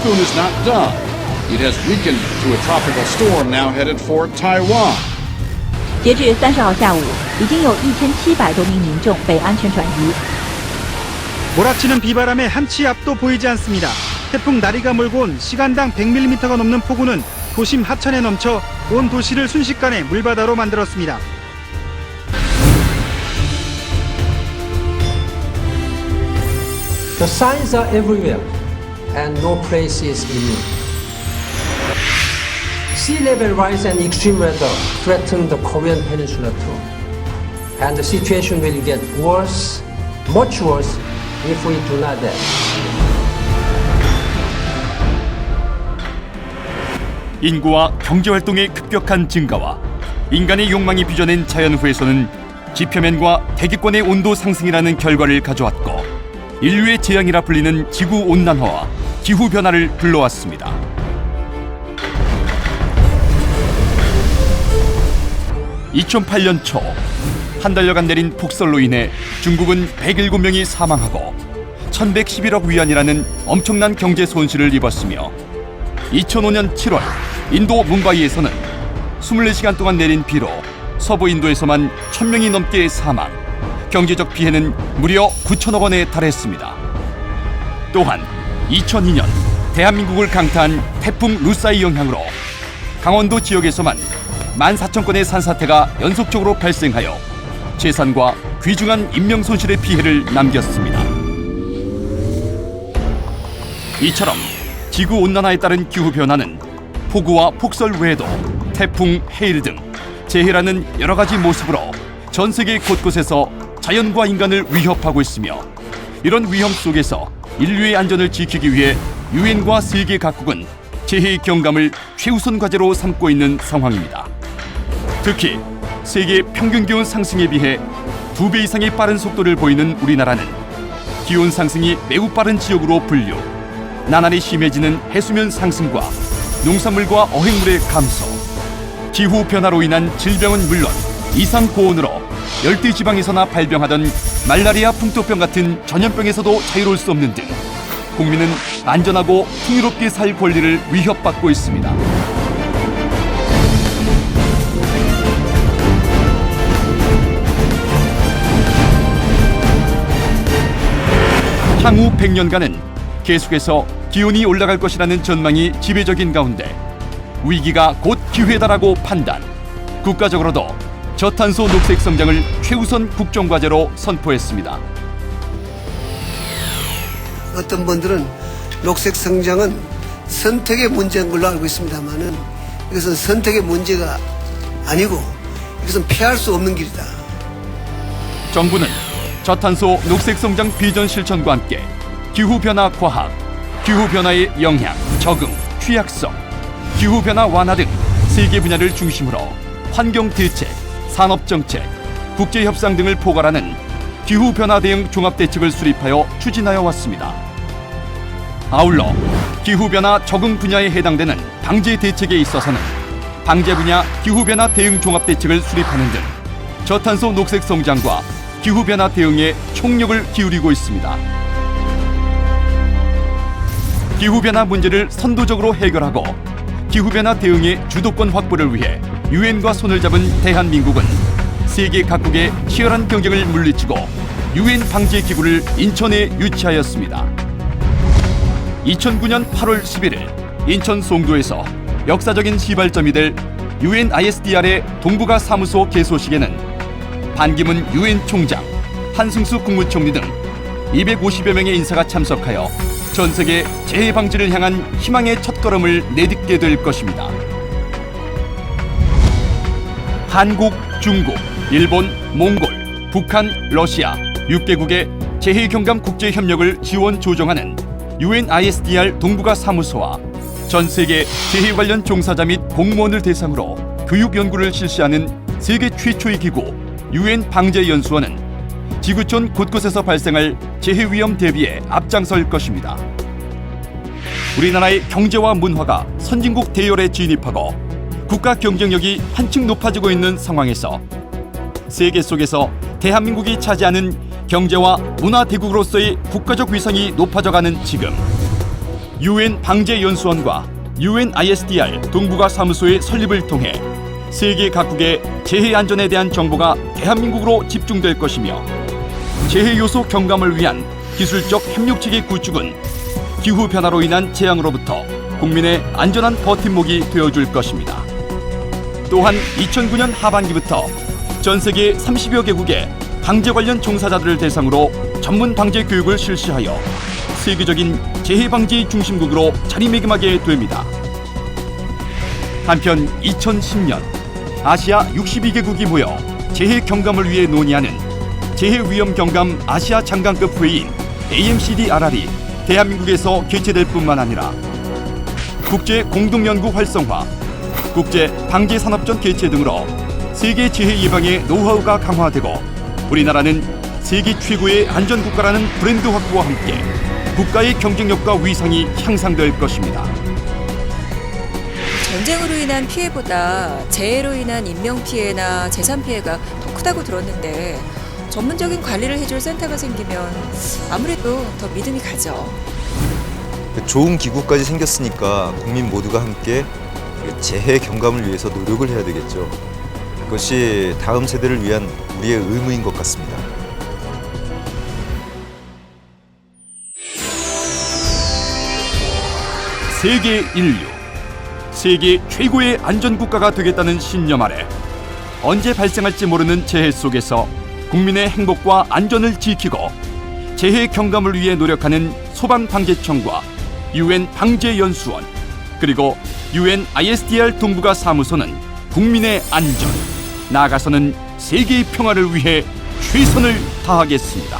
typhoon is not done. It has weakened to a tropical storm now headed for Taiwan. 截至三十号下午，已经有一千七百多名民众被安全转移。 몰아치는 비바람에 한치 앞도 보이지 않습니다. 태풍 나리가 몰고 온 시간당 100mm가 넘는 폭우는 도심 하천에 넘쳐 온 도시를 순식간에 물바다로 만들었습니다. The signs are everywhere, And no place is immune. Sea level rise and extreme weather threaten the Korean peninsula too. And the situation will get worse, much worse, if we do not act. 인구와 경제 활동의 급격한 증가와 인간의 욕망이 빚어낸 자연후에서는 지표면과 대기권의 온도 상승이라는 결과를 가져왔고 인류의 재앙이라 불리는 지구 온난화와 기후 변화를 불러왔습니다. (2008년) 초 한 달여간 내린 폭설로 인해 중국은 107명이 사망하고 1111억 위안이라는 엄청난 경제 손실을 입었으며 2005년 7월 인도 뭄바이에서는 24시간 동안 내린 비로 서부 인도에서만 1000명이 넘게 사망, 경제적 피해는 무려 9천억 원에 달했습니다. 또한 2002년 대한민국을 강타한 태풍 루사이 영향으로 강원도 지역에서만 14,000건의 산사태가 연속적으로 발생하여 재산과 귀중한 인명 손실의 피해를 남겼습니다. 이처럼 지구 온난화에 따른 기후 변화는 폭우와 폭설 외에도 태풍, 해일 등 재해라는 여러 가지 모습으로 전 세계 곳곳에서 자연과 인간을 위협하고 있으며 이런 위험 속에서 인류의 안전을 지키기 위해 유엔과 세계 각국은 재해 경감을 최우선 과제로 삼고 있는 상황입니다. 특히 세계 평균 기온 상승에 비해 두 배 이상의 빠른 속도를 보이는 우리나라는 기온 상승이 매우 빠른 지역으로 분류. 나날이 심해지는 해수면 상승과 농산물과 어획물의 감소, 기후 변화로 인한 질병은 물론 이상 고온으로 열대 지방에서나 발병하던 말라리아 풍토병 같은 전염병에서도 자유로울 수 없는 등 국민은 안전하고 풍요롭게 살 권리를 위협받고 있습니다. 향후 100년간은 계속해서 기온이 올라갈 것이라는 전망이 지배적인 가운데 위기가 곧 기회다라고 판단. 국가적으로도 저탄소 녹색 성장을 최우선 국정 과제로 선포했습니다. 어떤 분들은 녹색 성장은 선택의 문제인 걸로 알고 있습니다만은 이것은 선택의 문제가 아니고 이것은 피할 수 없는 길이다. 정부는 저탄소 녹색 성장 비전 실천과 함께 기후 변화 과학, 기후 변화의 영향, 적응, 취약성, 기후 변화 완화 등 세계 분야를 중심으로 환경 대책, 산업 정책, 국제 협상 등을 포괄하는 기후 변화 대응 종합 대책을 수립하여 추진하여 왔습니다. 아울러 기후 변화 적응 분야에 해당되는 방제 대책에 있어서는 방제 분야 기후 변화 대응 종합 대책을 수립하는 등 저탄소 녹색 성장과 기후 변화 대응에 총력을 기울이고 있습니다. 기후 변화 문제를 선도적으로 해결하고 기후 변화 대응의 주도권 확보를 위해 유엔과 손을 잡은 대한민국은 세계 각국의 치열한 경쟁을 물리치고 유엔 방제 기구를 인천에 유치하였습니다. 2009년 8월 11일 인천 송도에서 역사적인 시발점이 될 유엔 ISDR의 동북아 사무소 개소식에는 반기문 유엔 총장, 한승수 국무총리 등 250여 명의 인사가 참석하여 전 세계 재해 방지를 향한 희망의 첫걸음을 내딛게 될 것입니다. 한국, 중국, 일본, 몽골, 북한, 러시아 6개국의 재해 경감 국제 협력을 지원 조정하는 유엔 ISDR 동북아 사무소와 전 세계 재해 관련 종사자 및 공무원을 대상으로 교육 연구를 실시하는 세계 최초의 기구 유엔 방제 연수원은 지구촌 곳곳에서 발생할 재해 위험 대비에 앞장설 것입니다. 우리나라의 경제와 문화가 선진국 대열에 진입하고 국가 경쟁력이 한층 높아지고 있는 상황에서 세계 속에서 대한민국이 차지하는 경제와 문화 대국으로서의 국가적 위상이 높아져가는 지금 유엔 방재 연수원과 유엔 ISDR 동북아 사무소의 설립을 통해 세계 각국의 재해 안전에 대한 정보가 대한민국으로 집중될 것이며 재해 요소 경감을 위한 기술적 협력 체계 구축은 기후 변화로 인한 재앙으로부터 국민의 안전한 버팀목이 되어줄 것입니다. 또한 2009년 하반기부터 전 세계 30여 개국의 방재 관련 종사자들을 대상으로 전문 방재 교육을 실시하여 세계적인 재해 방지 중심국으로 자리매김하게 됩니다. 한편 2010년 아시아 62개국이 모여 재해 경감을 위해 논의하는 재해 위험 경감 아시아 장관급 회의인 AMCD-RR이 대한민국에서 개최될 뿐만 아니라 국제 공동 연구 활성화, 국제 방재 산업전 개최 등으로 세계 재해 예방의 노하우가 강화되고 우리나라는 세계 최고의 안전 국가라는 브랜드 확보와 함께 국가의 경쟁력과 위상이 향상될 것입니다. 전쟁으로 인한 피해보다 재해로 인한 인명 피해나 재산 피해가 더 크다고 들었는데 전문적인 관리를 해줄 센터가 생기면 아무래도 더 믿음이 가죠. 좋은 기구까지 생겼으니까 국민 모두가 함께 그 재해 경감을 위해서 노력을 해야 되겠죠. 그것이 다음 세대를 위한 우리의 의무인 것 같습니다. 세계 인류, 세계 최고의 안전 국가가 되겠다는 신념 아래 언제 발생할지 모르는 재해 속에서 국민의 행복과 안전을 지키고 재해 경감을 위해 노력하는 소방방재청과 유엔 방재연수원 그리고 유엔 ISDR 동북아 사무소는 국민의 안전 나아가서는 세계의 평화를 위해 최선을 다하겠습니다.